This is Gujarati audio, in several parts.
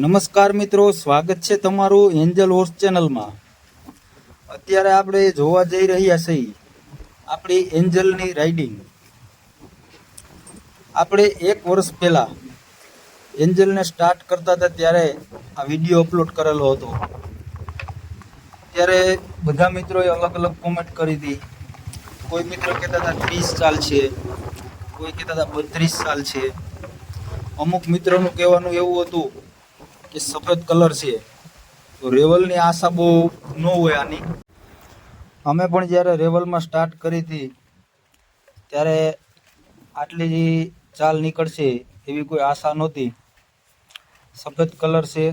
નમસ્કાર મિત્રો, સ્વાગત છે તમારું એન્જલ હોર્સ ચેનલમાં અત્યારે આપણે જોવા જઈ રહ્યા છીએ આપણી એન્જલની રાઇડિંગ આપણે એક વર્ષ પહેલાં એન્જલને સ્ટાર્ટ કરતા હતા ત્યારે આ વીડિયો અપલોડ કરેલો હતો. ત્યારે બધા મિત્રોએ અલગ અલગ કોમેન્ટ કરી હતી. કોઈ મિત્રો કહેતા હતા ત્રીસ સાલ છે, કોઈ કહેતા હતા બત્રીસ સાલ છે. અમુક મિત્રોનું કહેવાનું એવું હતું કે સફેદ કલર છે. તો રેવલની આશા બહુ ન હોય આની. અમે પણ જ્યારે રેવલમાં સ્ટાર્ટ કરી હતી, ત્યારે આટલી જે ચાલ નીકળશે એવી કોઈ આશા નહોતી. સફેદ કલર છે.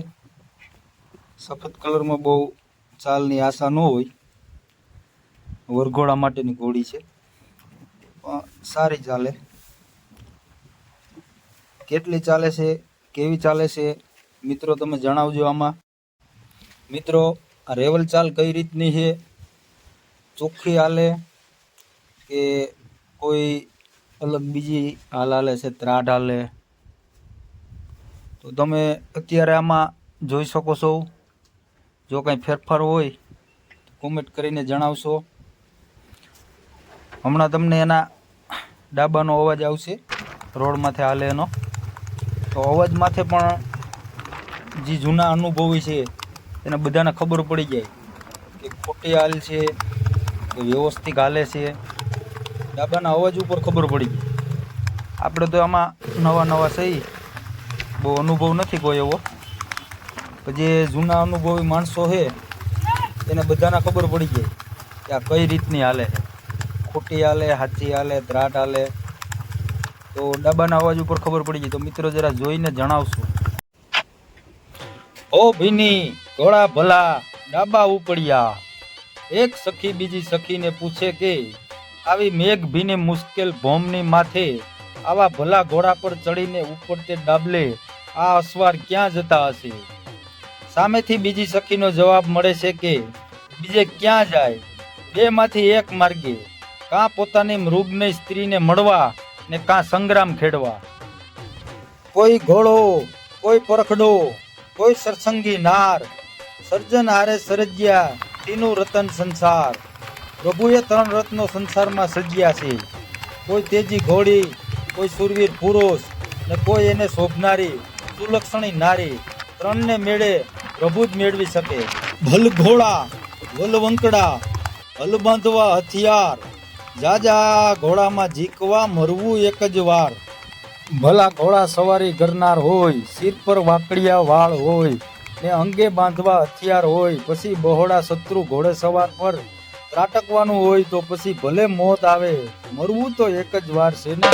સફેદ કલરમાં બહુ ચાલની આશા ન હોય. વરઘોડા માટેની ઘોડી છે. સારી ચાલે. કેટલી ચાલે છે, કેવી ચાલે છે મિત્રો, તમે જણાવજો આમાં. મિત્રો, આ રેવલ ચાલ કઈ રીતની છે? ચોખ્ખી હાલે કે કોઈ અલગ બીજી હાલ હાલે છે? ત્રાઢ હાલે. તો તમે અત્યારે આમાં જોઈ શકો છો. જો કાંઈ ફેરફાર હોય કોમેન્ટ કરીને જણાવશો. હમણાં તમને એના ડાબાનો અવાજ આવશે. રોડમાંથી માથે હાલે એનો. તો અવાજ માથે પણ જે જૂના અનુભવી છે, એને બધાને ખબર પડી જાય કે ખોટી હાલ છે, કે વ્યવસ્થિત હાલે છે. ડાબાના અવાજ ઉપર ખબર પડી ગઈ. આપણે તો આમાં નવા નવા સહી, બહુ અનુભવ નથી કોઈ એવો. જે જૂના અનુભવી માણસો છે, એને બધાને ખબર પડી જાય કે આ કઈ રીતની હાલે છે. ખોટી હાલે હાચી હાલે દ્રાટ હાલે. તો ડાબાના અવાજ ઉપર ખબર પડી ગઈ. તો મિત્રો જરા જોઈને જણાવશો. ઓ ભીની ઘોડા ભલા, ડાબા ઉપડ્યા. એક સખી બીજી સખીને પૂછે કે, આવી મેઘ ભીને મુશ્કેલ ભોમની માથે આવા ભલા ઘોડા પર ચડીને ઉપર તે ડાબલે આ અસવાર ક્યાં જતા હશે? સામેથી બીજી સખીનો જવાબ મળે છે કે, બીજે ક્યાં જાય? બેમાંથી એક માર્ગે. કાં પોતાની મૃગને સ્ત્રીને મળવા ને કાં સંગ્રામ ખેડવા. કોઈ ઘોડો, કોઈ પરખડો કોઈ સરસંગી નાર, સર્જન હારે સરજ્યા તીનું રતન સંસાર. પ્રભુએ ત્રણ રત્નો સંસારમાં સજ્યા છે. કોઈ તેજી ઘોડી, કોઈ સુરવીર પુરુષ ને કોઈ એને શોભનારી, સુલક્ષણી નારી. ત્રણને મેળે પ્રભુ જ મેળવી શકે. ભલ ઘોડા વલ વંકડા હલ બાંધવા હથિયાર. જાજા ઘોડામાં જીકવા મરવું એક જ વાર. ભલા ઘોડા સવારી કરનાર હોય સિર પર વાકડિયા વાળ હોય, ને અંગે બાંધવા હથિયાર હોય, પછી બહોળા શત્રુ ઘોડે સવાર પર ત્રાટકવાનું હોય તો પછી ભલે મોત આવે, મરવું તો એક જ વાર છે ને